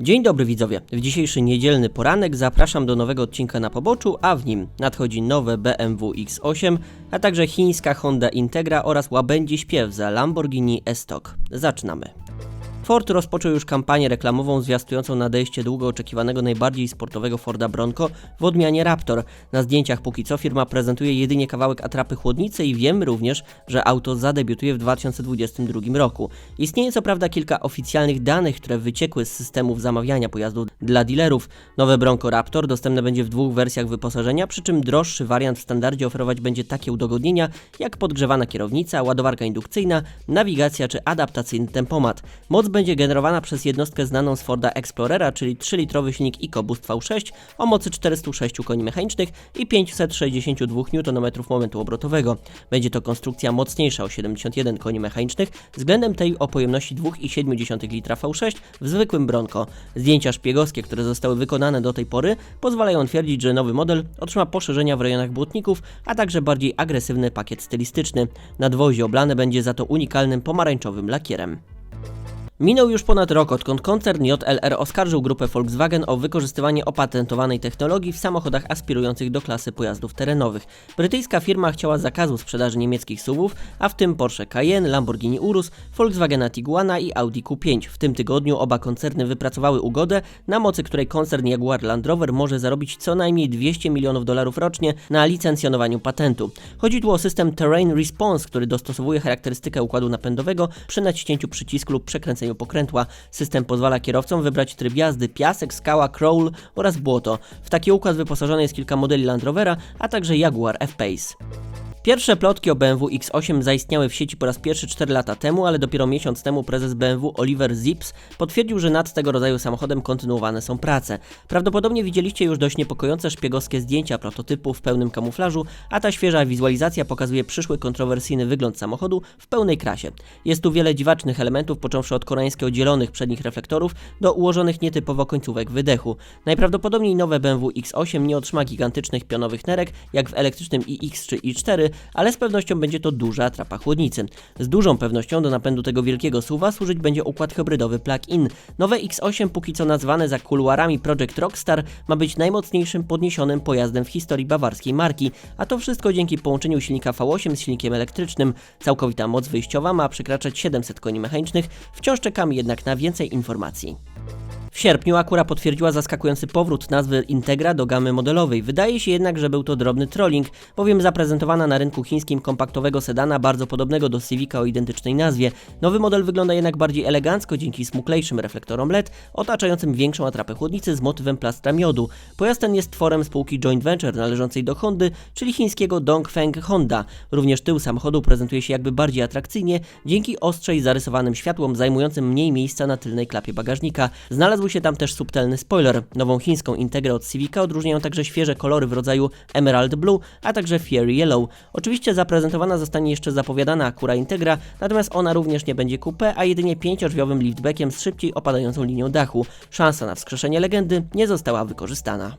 Dzień dobry widzowie. W dzisiejszy niedzielny poranek zapraszam do nowego odcinka na poboczu, a w nim nadchodzi nowe BMW X8, a także chińska Honda Integra oraz łabędzi śpiew za Lamborghini E-Stock. Zaczynamy. Ford rozpoczął już kampanię reklamową zwiastującą nadejście długo oczekiwanego najbardziej sportowego Forda Bronco w odmianie Raptor. Na zdjęciach póki co firma prezentuje jedynie kawałek atrapy chłodnicy i wiemy również, że auto zadebiutuje w 2022 roku. Istnieje co prawda kilka oficjalnych danych, które wyciekły z systemów zamawiania pojazdów dla dealerów. Nowe Bronco Raptor dostępne będzie w dwóch wersjach wyposażenia, przy czym droższy wariant w standardzie oferować będzie takie udogodnienia jak podgrzewana kierownica, ładowarka indukcyjna, nawigacja czy adaptacyjny tempomat. Moc będzie generowana przez jednostkę znaną z Forda Explorera, czyli 3-litrowy silnik EcoBoost V6 o mocy 406 koni mechanicznych i 562 Nm momentu obrotowego. Będzie to konstrukcja mocniejsza o 71 koni mechanicznych względem tej o pojemności 2,7 litra V6 w zwykłym Bronco. Zdjęcia szpiegowskie, które zostały wykonane do tej pory, pozwalają twierdzić, że nowy model otrzyma poszerzenia w rejonach błotników, a także bardziej agresywny pakiet stylistyczny. Nadwozie oblane będzie za to unikalnym pomarańczowym lakierem. Minął już ponad rok, odkąd koncern JLR oskarżył grupę Volkswagen o wykorzystywanie opatentowanej technologii w samochodach aspirujących do klasy pojazdów terenowych. Brytyjska firma chciała zakazu sprzedaży niemieckich SUVów, a w tym Porsche Cayenne, Lamborghini Urus, Volkswagena Tiguana i Audi Q5. W tym tygodniu oba koncerny wypracowały ugodę, na mocy której koncern Jaguar Land Rover może zarobić co najmniej 200 milionów dolarów rocznie na licencjonowaniu patentu. Chodzi tu o system Terrain Response, który dostosowuje charakterystykę układu napędowego przy naciśnięciu przycisku lub przekręceniu pokrętła. System pozwala kierowcom wybrać tryb jazdy piasek, skała, crawl oraz błoto. W taki układ wyposażone jest kilka modeli Land Rovera, a także Jaguar F-Pace. Pierwsze plotki o BMW X8 zaistniały w sieci po raz pierwszy 4 lata temu, ale dopiero miesiąc temu prezes BMW Oliver Zips potwierdził, że nad tego rodzaju samochodem kontynuowane są prace. Prawdopodobnie widzieliście już dość niepokojące szpiegowskie zdjęcia prototypu w pełnym kamuflażu, a ta świeża wizualizacja pokazuje przyszły kontrowersyjny wygląd samochodu w pełnej krasie. Jest tu wiele dziwacznych elementów, począwszy od koreańskiego dzielonych przednich reflektorów do ułożonych nietypowo końcówek wydechu. Najprawdopodobniej nowe BMW X8 nie otrzyma gigantycznych pionowych nerek, jak w elektrycznym iX czy i4, ale z pewnością będzie to duża atrapa chłodnicy. Z dużą pewnością do napędu tego wielkiego suwa służyć będzie układ hybrydowy plug-in. Nowe X8, póki co nazwane za kuluarami Project Rockstar, ma być najmocniejszym podniesionym pojazdem w historii bawarskiej marki, a to wszystko dzięki połączeniu silnika V8 z silnikiem elektrycznym. Całkowita moc wyjściowa ma przekraczać 700 koni mechanicznych, wciąż czekamy jednak na więcej informacji. W sierpniu Acura potwierdziła zaskakujący powrót nazwy Integra do gamy modelowej. Wydaje się jednak, że był to drobny trolling, bowiem zaprezentowana na rynku chińskim kompaktowego sedana bardzo podobnego do Civica o identycznej nazwie. Nowy model wygląda jednak bardziej elegancko dzięki smuklejszym reflektorom LED, otaczającym większą atrapę chłodnicy z motywem plastra miodu. Pojazd ten jest tworem spółki joint venture należącej do Hondy, czyli chińskiego Dongfeng Honda. Również tył samochodu prezentuje się jakby bardziej atrakcyjnie dzięki ostrzej zarysowanym światłom zajmującym mniej miejsca na tylnej klapie bagażnika. Znalazł się tam też subtelny spoiler. Nową chińską integrę od Civica odróżniają także świeże kolory w rodzaju Emerald Blue, a także Fiery Yellow. Oczywiście zaprezentowana zostanie jeszcze zapowiadana Acura Integra, natomiast ona również nie będzie coupé, a jedynie pięciodrzwiowym liftbackiem z szybciej opadającą linią dachu. Szansa na wskrzeszenie legendy nie została wykorzystana.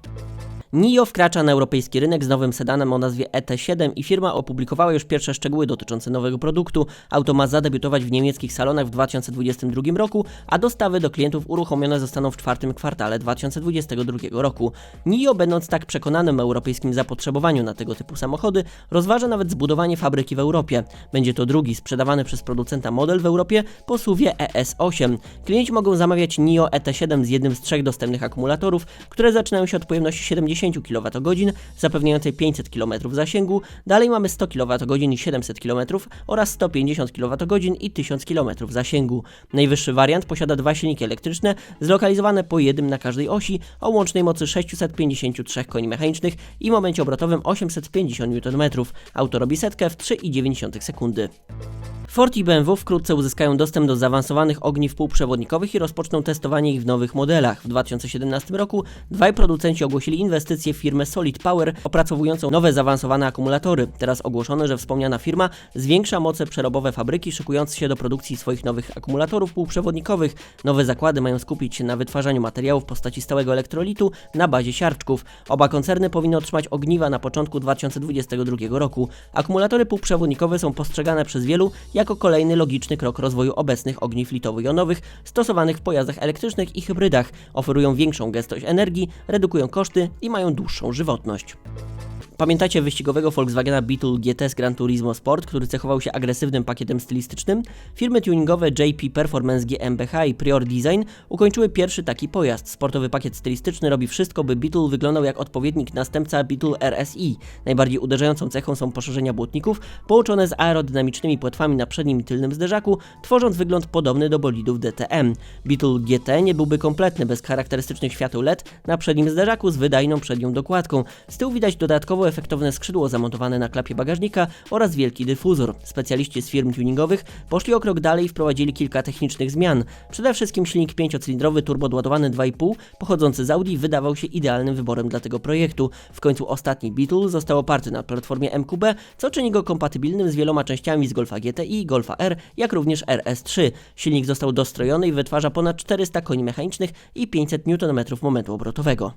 NIO wkracza na europejski rynek z nowym sedanem o nazwie ET7 i firma opublikowała już pierwsze szczegóły dotyczące nowego produktu. Auto ma zadebiutować w niemieckich salonach w 2022 roku, a dostawy do klientów uruchomione zostaną w czwartym kwartale 2022 roku. NIO, będąc tak przekonanym europejskim zapotrzebowaniu na tego typu samochody, rozważa nawet zbudowanie fabryki w Europie. Będzie to drugi sprzedawany przez producenta model w Europie po suwie ES8. Klienci mogą zamawiać NIO ET7 z jednym z trzech dostępnych akumulatorów, które zaczynają się od pojemności 70 kWh, zapewniającej 500 km zasięgu. Dalej mamy 100 kWh i 700 km oraz 150 kWh i 1000 km zasięgu. Najwyższy wariant posiada dwa silniki elektryczne, zlokalizowane po jednym na każdej osi, o łącznej mocy 653 koni mechanicznych i momencie obrotowym 850 Nm. Auto robi setkę w 3,9 sekundy. Ford i BMW wkrótce uzyskają dostęp do zaawansowanych ogniw półprzewodnikowych i rozpoczną testowanie ich w nowych modelach. W 2017 roku dwaj producenci ogłosili inwestycje w firmę Solid Power opracowującą nowe zaawansowane akumulatory. Teraz ogłoszono, że wspomniana firma zwiększa moce przerobowe fabryki, szykując się do produkcji swoich nowych akumulatorów półprzewodnikowych. Nowe zakłady mają skupić się na wytwarzaniu materiałów w postaci stałego elektrolitu na bazie siarczków. Oba koncerny powinny otrzymać ogniwa na początku 2022 roku. Akumulatory półprzewodnikowe są postrzegane przez wielu jako kolejny logiczny krok rozwoju obecnych ogniw litowo-jonowych stosowanych w pojazdach elektrycznych i hybrydach. Oferują większą gęstość energii, redukują koszty i mają dłuższą żywotność. Pamiętacie wyścigowego Volkswagena Beetle GT z Gran Turismo Sport, który cechował się agresywnym pakietem stylistycznym? Firmy tuningowe JP Performance GmbH i Prior Design ukończyły pierwszy taki pojazd. Sportowy pakiet stylistyczny robi wszystko, by Beetle wyglądał jak odpowiednik następca Beetle RSI. Najbardziej uderzającą cechą są poszerzenia błotników, połączone z aerodynamicznymi płetwami na przednim i tylnym zderzaku, tworząc wygląd podobny do bolidów DTM. Beetle GT nie byłby kompletny bez charakterystycznych świateł LED na przednim zderzaku z wydajną przednią dokładką. Z tyłu widać dodatkowo efektowne skrzydło zamontowane na klapie bagażnika oraz wielki dyfuzor. Specjaliści z firm tuningowych poszli o krok dalej i wprowadzili kilka technicznych zmian. Przede wszystkim silnik 5-cylindrowy turbodładowany 2,5 pochodzący z Audi wydawał się idealnym wyborem dla tego projektu. W końcu ostatni Beetle został oparty na platformie MQB, co czyni go kompatybilnym z wieloma częściami z Golfa GTI, Golfa R, jak również RS3. Silnik został dostrojony i wytwarza ponad 400 koni mechanicznych i 500 Nm momentu obrotowego.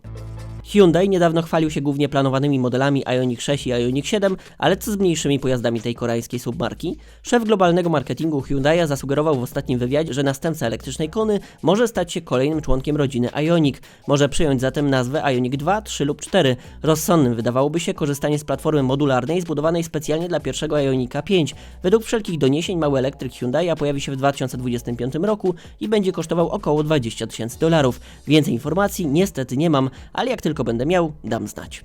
Hyundai niedawno chwalił się głównie planowanymi modelami Ioniq 6 i Ioniq 7, ale co z mniejszymi pojazdami tej koreańskiej submarki? Szef globalnego marketingu Hyundai zasugerował w ostatnim wywiadzie, że następca elektrycznej Kony może stać się kolejnym członkiem rodziny Ioniq. Może przyjąć zatem nazwę Ioniq 2, 3 lub 4. Rozsądnym wydawałoby się korzystanie z platformy modularnej zbudowanej specjalnie dla pierwszego Ionika 5. Według wszelkich doniesień mały elektryk Hyundai pojawi się w 2025 roku i będzie kosztował około 20 tysięcy dolarów. Więcej informacji niestety nie mam, ale jak tylko będę miał, dam znać.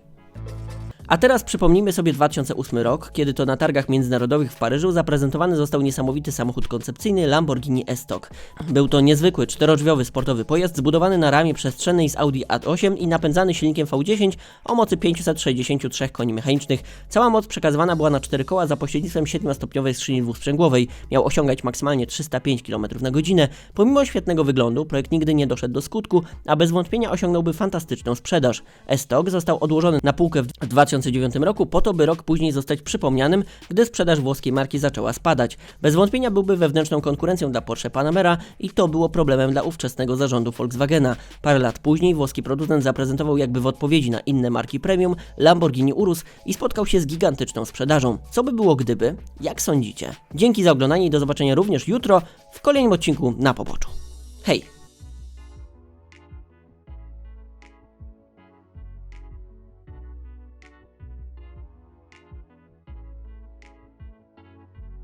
A teraz przypomnijmy sobie 2008 rok, kiedy to na targach międzynarodowych w Paryżu zaprezentowany został niesamowity samochód koncepcyjny Lamborghini E-Stock. Był to niezwykły czterodrzwiowy sportowy pojazd zbudowany na ramie przestrzennej z Audi A8 i napędzany silnikiem V10 o mocy 563 koni mechanicznych. Cała moc przekazywana była na cztery koła za pośrednictwem 7-stopniowej skrzyni dwusprzęgłowej. Miał osiągać maksymalnie 305 km na godzinę. Pomimo świetnego wyglądu, projekt nigdy nie doszedł do skutku, a bez wątpienia osiągnąłby fantastyczną sprzedaż. E-Stock został odłożony na półkę w 2009 roku po to, by rok później zostać przypomnianym, gdy sprzedaż włoskiej marki zaczęła spadać. Bez wątpienia byłby wewnętrzną konkurencją dla Porsche Panamera i to było problemem dla ówczesnego zarządu Volkswagena. Parę lat później włoski producent zaprezentował jakby w odpowiedzi na inne marki premium Lamborghini Urus i spotkał się z gigantyczną sprzedażą. Co by było gdyby? Jak sądzicie? Dzięki za oglądanie i do zobaczenia również jutro w kolejnym odcinku na poboczu. Hej!